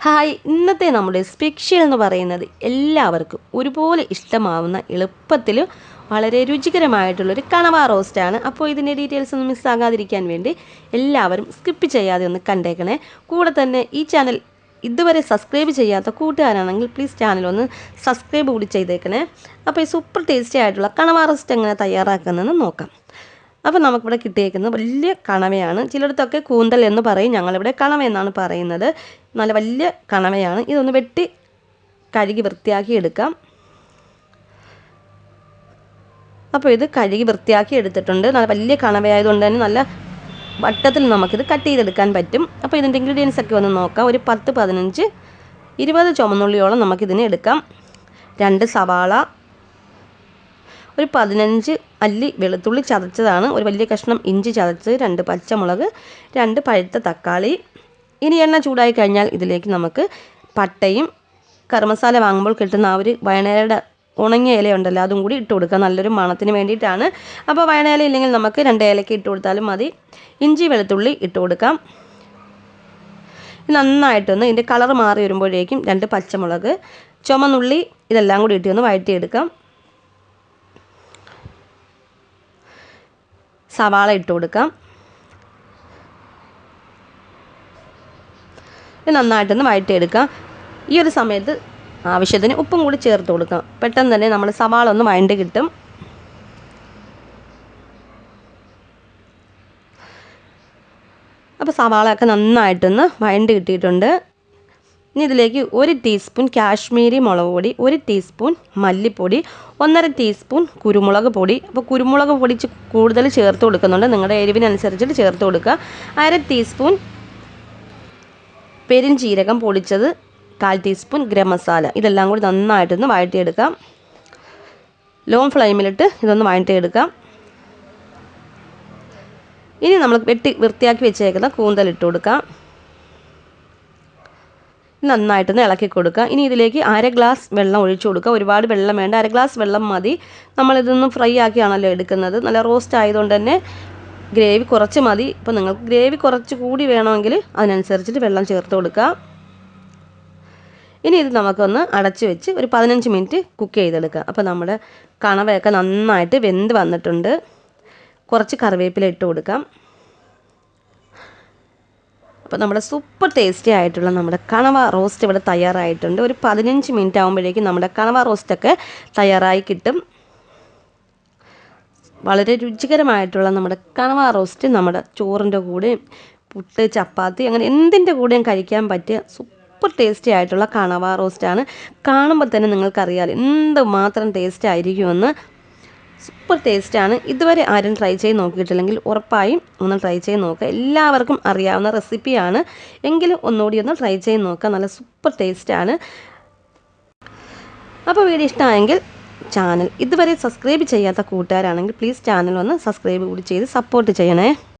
Hi ഇന്നത്തെ നമ്മുടെ special എന്ന് പറയുന്നത് എല്ലാവർക്കും ഒരുപോലെ ഇഷ്ടമാവുന്ന എളുപ്പത്തിൽ വളരെ രുചികരമായിട്ടുള്ളൊരു കണവ റോസ്റ്റാണ് അപ്പോൾ ഇതിന്റെ ഡീറ്റെയിൽസ് ഒന്നും മിസ്സാകാതിരിക്കാൻ വേണ്ടി എല്ലാവരും സ്കിപ്പ് ചെയ്യാതെ ഒന്ന് കണ്ടേക്കണേ. കൂടെ തന്നെ ഈ ചാനൽ ഇതുവരെ സബ്സ്ക്രൈബ് ചെയ്യാത്ത കൂട്ടുകാരാണെങ്കിൽ പ്ലീസ് ചാനൽ ഒന്ന് സബ്സ്ക്രൈബ് കൂടി ചെയ്തേക്കണേ. അപ്പോൾ ഈ സൂപ്പർ ടേസ്റ്റി ആയിട്ടുള്ള കണവ റോസ്റ്റ് എങ്ങനെ തയ്യാറാക്കുന്നതെന്ന് നോക്കാം. അപ്പോൾ നമുക്കിവിടെ കിട്ടിയേക്കുന്നത് വലിയ കണവയാണ്. ചിലയിടത്തൊക്കെ കൂന്തൽ എന്ന് പറയും. ഞങ്ങളിവിടെ കണവ എന്നാണ് പറയുന്നത്. നല്ല വലിയ കണവയാണ്. ഇതൊന്ന് വെട്ടി കഴുകി വൃത്തിയാക്കി എടുക്കാം. അപ്പോൾ ഇത് കഴുകി വൃത്തിയാക്കി എടുത്തിട്ടുണ്ട്. നല്ല വലിയ കണവയായതുകൊണ്ട് തന്നെ നല്ല വട്ടത്തിൽ നമുക്കിത് കട്ട് ചെയ്തെടുക്കാൻ പറ്റും. അപ്പോൾ ഇതിന്റെ ഇൻഗ്രീഡിയൻസ് ഒക്കെ ഒന്ന് നോക്കാം. ഒരു പത്ത് പതിനഞ്ച് ഇരുപത് ചുമന്നുള്ളിയോളം നമുക്കിതിനെ എടുക്കാം. രണ്ട് സവാള ഒരു പതിനഞ്ച് അല്ലി വെളുത്തുള്ളി ചതച്ചതാണ്. ഒരു വലിയ കഷ്ണം ഇഞ്ചി ചതച്ചത് രണ്ട് പച്ചമുളക് രണ്ട് പഴുത്ത തക്കാളി. ഇനി എണ്ണ ചൂടായി കഴിഞ്ഞാൽ ഇതിലേക്ക് നമുക്ക് പട്ടയും കറുമസാല വാങ്ങുമ്പോൾ കിട്ടുന്ന ആ ഒരു വയണയുടെ ഉണങ്ങിയ ഇല ഉണ്ടല്ലോ അതും കൂടി ഇട്ട് കൊടുക്കുക. നല്ലൊരു മണത്തിന് വേണ്ടിയിട്ടാണ്. അപ്പോൾ വയണയില ഇല്ലെങ്കിൽ നമുക്ക് രണ്ട് ഇലയ്ക്ക് ഇട്ട് കൊടുത്താലും മതി. ഇഞ്ചി വെളുത്തുള്ളി ഇട്ട് കൊടുക്കാം. നന്നായിട്ടൊന്ന് ഇതിന്റെ കളർ മാറി വരുമ്പോഴേക്കും രണ്ട് പച്ചമുളക് ചുമന്നുള്ളി ഇതെല്ലാം കൂടി ഇട്ട് ഒന്ന് വഴറ്റിയെടുക്കാം. സവാള ഇട്ട് കൊടുക്കാം. നന്നായിട്ടൊന്ന് വഴറ്റിയെടുക്കാം ഈ ഒരു സമയത്ത് ആവശ്യത്തിന് ഉപ്പും കൂടി ചേർത്ത് കൊടുക്കാം. പെട്ടെന്ന് തന്നെ നമ്മൾ സവാള ഒന്ന് വഴണ്ട് കിട്ടും. അപ്പോൾ സവാളയൊക്കെ നന്നായിട്ടൊന്ന് വഴണ്ട് കിട്ടിയിട്ടുണ്ട്. ഇനി ഇതിലേക്ക് ഒരു ടീസ്പൂൺ കാശ്മീരി മുളക് പൊടി ഒരു ടീസ്പൂൺ മല്ലിപ്പൊടി ഒന്നര ടീസ്പൂൺ കുരുമുളക് പൊടി. അപ്പോൾ കുരുമുളക് പൊടി കൂടുതൽ ചേർത്ത് കൊടുക്കുന്നുണ്ട്. നിങ്ങളുടെ എരിവിനനുസരിച്ചിട്ട് ചേർത്ത് കൊടുക്കുക. അര ടീസ്പൂൺ പെരുംജീരകം പൊടിച്ചത് കാൽ ടീസ്പൂൺ ഗരം മസാല. ഇതെല്ലാം കൂടി നന്നായിട്ടൊന്ന് വഴറ്റിയെടുക്കാം. ലോ ഫ്ലെയിമിലിട്ട് ഇതൊന്ന് വഴറ്റിയെടുക്കാം. ഇനി നമ്മൾ വെട്ടി വൃത്തിയാക്കി വെച്ചേക്കുന്ന കൂന്തൽ ഇട്ട് കൊടുക്കാം. നന്നായിട്ടൊന്ന് ഇളക്കി കൊടുക്കുക. ഇനി ഇതിലേക്ക് അര ഗ്ലാസ് വെള്ളം ഒഴിച്ചു കൊടുക്കുക. ഒരുപാട് വെള്ളം വേണ്ട. അര ഗ്ലാസ് വെള്ളം മതി. നമ്മളിതൊന്ന് ഫ്രൈ ആക്കിയാണല്ലോ എടുക്കുന്നത്. നല്ല റോസ്റ്റ് ആയതുകൊണ്ട് തന്നെ ഗ്രേവി കുറച്ച് മതി. ഇപ്പോൾ നിങ്ങൾക്ക് ഗ്രേവി കുറച്ച് കൂടി വേണമെങ്കിൽ അതിനനുസരിച്ചിട്ട് വെള്ളം ചേർത്ത് കൊടുക്കുക. ഇനി ഇത് നമുക്കൊന്ന് അടച്ചു വെച്ച് ഒരു പതിനഞ്ച് മിനിറ്റ് കുക്ക് ചെയ്തെടുക്കുക. അപ്പോൾ നമ്മുടെ കണവയൊക്കെ നന്നായിട്ട് വെന്ത് വന്നിട്ടുണ്ട്. കുറച്ച് കറിവേപ്പില ഇട്ട് കൊടുക്കാം. അപ്പോൾ നമ്മുടെ സൂപ്പർ ടേസ്റ്റി ആയിട്ടുള്ള നമ്മുടെ കണവ റോസ്റ്റ് ഇവിടെ തയ്യാറായിട്ടുണ്ട്. ഒരു പതിനഞ്ച് മിനിറ്റ് ആകുമ്പോഴേക്കും നമ്മുടെ കണവ റോസ്റ്റൊക്കെ തയ്യാറായി കിട്ടും. വളരെ രുചികരമായിട്ടുള്ള നമ്മുടെ കണവ റോസ്റ്റ് നമ്മുടെ ചോറിന്റെ കൂടെയും പുട്ട് ചപ്പാത്തി അങ്ങനെ എന്തിന്റെ കൂടെയും കഴിക്കാൻ പറ്റിയ സൂപ്പർ ടേസ്റ്റി ആയിട്ടുള്ള കണവ റോസ്റ്റാണ് കാണുമ്പോൾ തന്നെ നിങ്ങൾക്കറിയാം എന്ത് മാത്രം ടേസ്റ്റ് ആയിരിക്കുമെന്ന്. സൂപ്പർ ടേസ്റ്റാണ് ഇതുവരെ ആരും ട്രൈ ചെയ്ത് നോക്കിയിട്ടില്ലെങ്കിൽ ഉറപ്പായും ഒന്ന് ട്രൈ ചെയ്ത് നോക്കുക. എല്ലാവർക്കും അറിയാവുന്ന റെസിപ്പിയാണ് എങ്കിലും ഒന്നുകൂടി ഒന്ന് ട്രൈ ചെയ്ത് നോക്കുക. നല്ല സൂപ്പർ ടേസ്റ്റാണ് അപ്പോൾ വീഡിയോ ഇഷ്ടമായെങ്കിൽ ചാനൽ ഇതുവരെ സബ്സ്ക്രൈബ് ചെയ്യാത്ത കൂട്ടുകാരാണെങ്കിൽ പ്ലീസ് ചാനൽ ഒന്ന് സബ്സ്ക്രൈബ് കൂടി ചെയ്ത് സപ്പോർട്ട് ചെയ്യണേ.